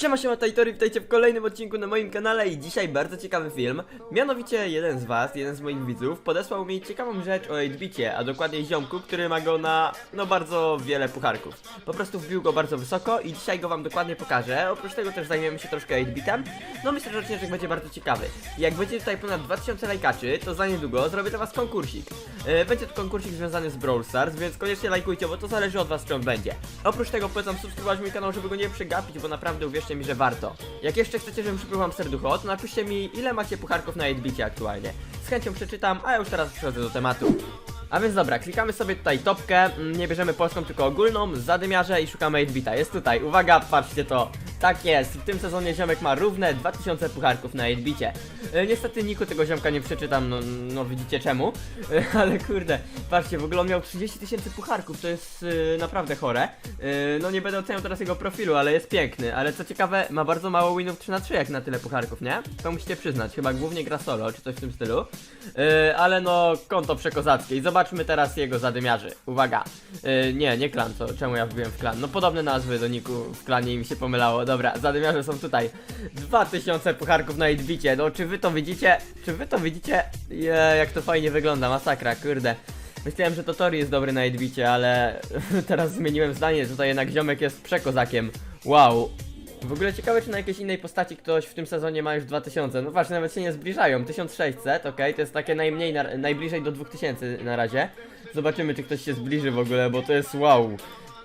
Siema, siema, Tajtory, witajcie w kolejnym odcinku na moim kanale i dzisiaj bardzo ciekawy film. Mianowicie jeden z was, jeden z moich widzów podesłał mi ciekawą rzecz o 8-bicie, a dokładniej ziomku, który ma go na, no bardzo wiele pucharków. Po prostu wbił go bardzo wysoko i dzisiaj go wam dokładnie pokażę. Oprócz tego też zajmiemy się troszkę 8-bitem. No myślę, że odcinek będzie bardzo ciekawy. Jak będzie tutaj ponad 2000 lajkaczy, to za niedługo zrobię dla was konkursik. E, Będzie to konkursik związany z Brawl Stars, więc koniecznie lajkujcie, bo to zależy od was, czy on będzie. Oprócz tego polecam subskrybować mój kanał, żeby go nie przegapić, bo naprawdę uwierzcie mi, że warto. Jak jeszcze chcecie, żebym przypłył wam serducho, to napiszcie mi, ile macie pucharków na 8-bicie aktualnie. Z chęcią przeczytam, a ja już teraz przechodzę do tematu. A więc dobra, klikamy sobie tutaj topkę, mm, nie bierzemy polską, tylko ogólną, zadymiarze i szukamy 8-bita. Jest tutaj, uwaga, patrzcie to. Tak jest, w tym sezonie ziomek ma równe 2000 pucharków na 8-bicie. E, niestety niku tego ziomka nie przeczytam, no, no widzicie czemu. E, ale kurde, patrzcie, w ogóle on miał 30 tysięcy pucharków, to jest e, naprawdę chore. E, no nie będę oceniał teraz jego profilu, ale jest piękny. Ale co ciekawe, ma bardzo mało winów 3 na 3 jak na tyle pucharków, nie? To musicie przyznać, chyba głównie gra solo, czy coś w tym stylu. E, ale no, konto przekozackie. I zobaczmy teraz jego zadymiarzy. Uwaga. E, nie, nie klan, to czemu ja wbiłem w klan? No podobne nazwy do niku w klanie i mi się pomylało. Dobra, zadymiarze są tutaj. 2000 pucharków na idbicie. No czy wy to widzicie? Czy wy to widzicie? Je, jak to fajnie wygląda, masakra, kurde. Myślałem, że to Tori jest dobry na idbicie, ale teraz zmieniłem zdanie. Tutaj jednak ziomek jest przekozakiem. Wow. W ogóle ciekawe, czy na jakiejś innej postaci ktoś w tym sezonie ma już 2000. No właśnie, nawet się nie zbliżają. 1600, ok, to jest takie najmniej, na, najbliżej do 2000 na razie. Zobaczymy, czy ktoś się zbliży w ogóle, bo to jest wow.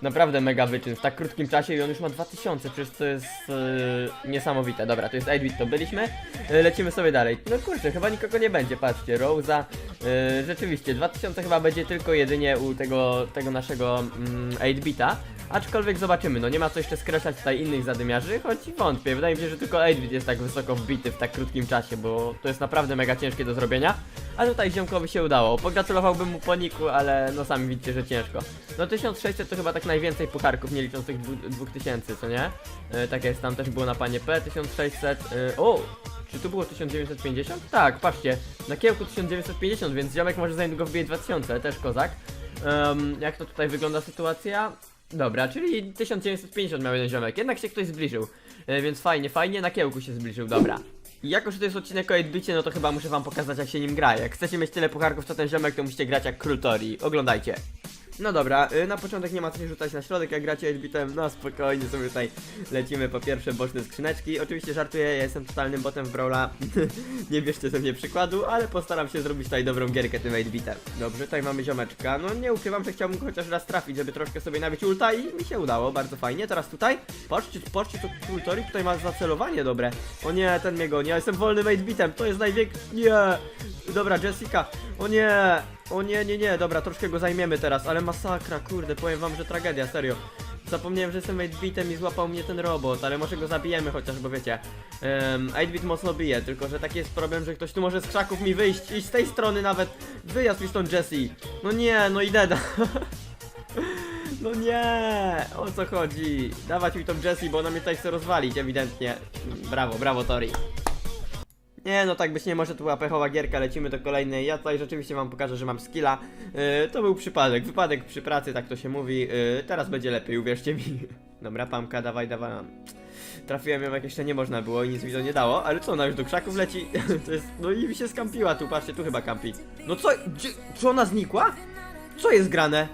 Naprawdę mega wyczyn w tak krótkim czasie i on już ma 2000, przecież to jest e, niesamowite. Dobra, to jest 8-bit, to byliśmy. E, lecimy sobie dalej. No kurczę, chyba nikogo nie będzie, patrzcie, Rosa. E, rzeczywiście, 2000 chyba będzie tylko jedynie u tego, tego naszego mm, 8-bita. Aczkolwiek zobaczymy, no nie ma co jeszcze skreślać tutaj innych zadymiarzy, choć wątpię. Wydaje mi się, że tylko 8-bit jest tak wysoko wbity w tak krótkim czasie, bo to jest naprawdę mega ciężkie do zrobienia. A tutaj ziomkowi się udało. Pogratulowałbym mu po niku, ale no sami widzicie, że ciężko. No 1600 to chyba tak najwięcej pucharków, nie licząc tych dwu- 2000, co nie? E, tak jest, tam też było na panie P, 1600. E, o! Czy tu było 1950? Tak, patrzcie, na kiełku 1950, więc ziomek może za niedługo wbije 2000, też kozak. Em, jak to tutaj wygląda sytuacja? Dobra, czyli 1950 miał jeden ziomek, jednak się ktoś zbliżył. E, więc fajnie, fajnie, na kiełku się zbliżył, dobra. Jako, że to jest odcinek o 8-bicie, no to chyba muszę wam pokazać jak się nim gra. Jak chcecie mieć tyle pucharków co ten ziomek, to musicie grać jak król Tori. Oglądajcie. No dobra, y, na początek nie ma co się rzucać na środek, jak gracie 8-bitem, no spokojnie sobie tutaj lecimy po pierwsze boczne skrzyneczki. Oczywiście żartuję, ja jestem totalnym botem w Brawla, nie bierzcie ze mnie przykładu, ale postaram się zrobić tutaj dobrą gierkę tym 8-bitem. Dobrze, tutaj mamy ziomeczka, no nie ukrywam, że chciałbym chociaż raz trafić, żeby troszkę sobie nabić ulta i mi się udało, bardzo fajnie. Teraz tutaj, patrzcie, patrzcie co król Tori tutaj ma zacelowanie dobre. O nie, ten mnie goni, ja jestem wolnym 8-bitem, to jest największy, nie! Dobra, Jessica, o nie, o nie, nie, nie, dobra, troszkę go zajmiemy teraz, ale masakra, kurde, powiem wam, że tragedia, serio. Zapomniałem, że jestem 8-bitem i złapał mnie ten robot, ale może go zabijemy chociaż, bo wiecie, um, 8-bit mocno bije, tylko że taki jest problem, że ktoś tu może z krzaków mi wyjść i z tej strony nawet wyjazd mi stąd Jessie. No nie, no i deda. No nie, o co chodzi? Dawać mi tą Jessie, bo ona mnie tutaj chce rozwalić, ewidentnie. Brawo, brawo Tori. Nie, no tak być nie może, to była pechowa gierka, lecimy do kolejnej. Ja tutaj rzeczywiście wam pokażę, że mam skilla. Yy, to był przypadek, wypadek przy pracy, tak to się mówi. Yy, teraz będzie lepiej, uwierzcie mi. Dobra, pamka, dawaj, dawaj. Trafiłem ją jak jeszcze nie można było i nic mi to nie dało, ale co, ona już do krzaków leci? to jest, no i mi się skampiła tu, patrzcie, tu chyba kampi. No co, gdzie, czy ona znikła? Co jest grane?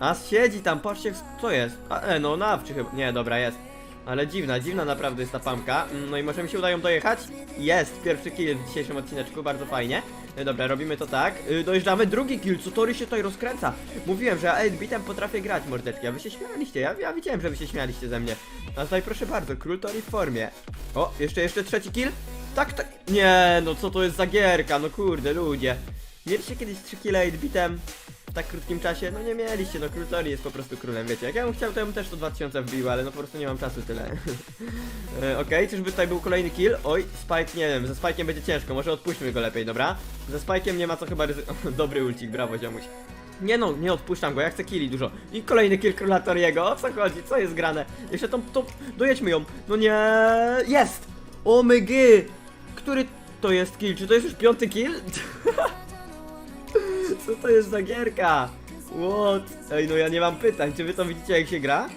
A siedzi tam, patrzcie, co jest? A, e, no nawczy chyba, nie, dobra, jest. Ale dziwna, dziwna naprawdę jest ta pamka. Mm, No i może mi się udają dojechać? Jest, pierwszy kill w dzisiejszym odcineczku, bardzo fajnie. E, Dobra, robimy to tak. Y, Dojeżdżamy, drugi kill, co Tory się tutaj rozkręca. Mówiłem, że ja 8-bitem potrafię grać, mordeczki, a wy się śmialiście, ja, ja widziałem, że wy się śmialiście ze mnie. A tutaj proszę bardzo, król Tory w formie. O, jeszcze, jeszcze trzeci kill? Tak, tak. Nie, no co to jest za gierka, no kurde, ludzie. Mieliście kiedyś 3 kill 8-bitem? Tak krótkim czasie, no nie mieliście, no król Tori jest po prostu królem, wiecie, jak ja bym chciał, to ja bym też to 2000 wbił, ale no po prostu nie mam czasu tyle. e, Okej, czyżby tutaj był kolejny kill? Oj, Spike, nie wiem, ze Spike'iem będzie ciężko, może odpuśćmy go lepiej, dobra? Ze Spike'iem nie ma co chyba ryzy... Dobry ulcik, brawo ziomuś. Nie no, nie odpuszczam go, ja chcę killi dużo. I kolejny kill króla Toriego, o co chodzi, co jest grane? Jeszcze tą, tą, dojedźmy ją, no nie, jest! O my! Który to jest kill? Czy to jest już piąty kill? Co to jest za gierka? What? Ej, no ja nie mam pytań, czy wy to widzicie jak się gra?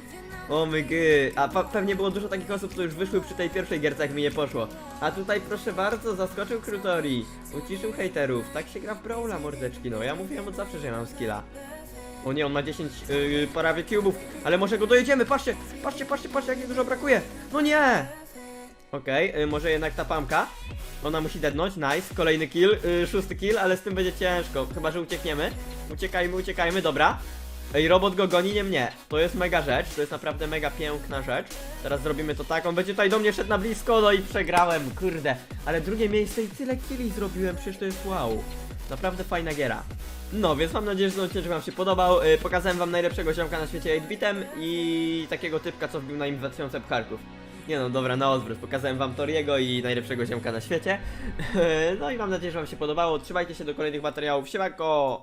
O my gy. A pewnie było dużo takich osób, co już wyszły przy tej pierwszej gierce, jak mi nie poszło. A tutaj proszę bardzo, zaskoczył Krutori. Uciszył hejterów. Tak się gra w Brawla, mordeczki. No ja mówiłem od zawsze, że mam skilla. O nie, on ma 10 yy, prawie cubów, ale może go dojedziemy, patrzcie, patrzcie, patrzcie, patrzcie, jak dużo brakuje. No nie! Okej, y, może jednak ta pamka. Ona musi dednąć, nice, kolejny kill, y, szósty kill, ale z tym będzie ciężko, chyba że uciekniemy. Uciekajmy, uciekajmy, dobra. Ej, robot go goni, nie mnie. To jest mega rzecz, to jest naprawdę mega piękna rzecz. Teraz zrobimy to tak, on będzie tutaj do mnie szedł na blisko, no i przegrałem, kurde. Ale drugie miejsce i tyle killi zrobiłem, przecież to jest wow. Naprawdę fajna giera. No, więc mam nadzieję, że ten odcinek wam się podobał. Yy, pokazałem wam najlepszego ziomka na świecie 8-bitem i takiego typka, co wbił na im 2000 pcharków. Nie no, dobra, na odwrót. Pokazałem wam Toriego i najlepszego ziomka na świecie. No i mam nadzieję, że wam się podobało. Trzymajcie się do kolejnych materiałów. Siemanko!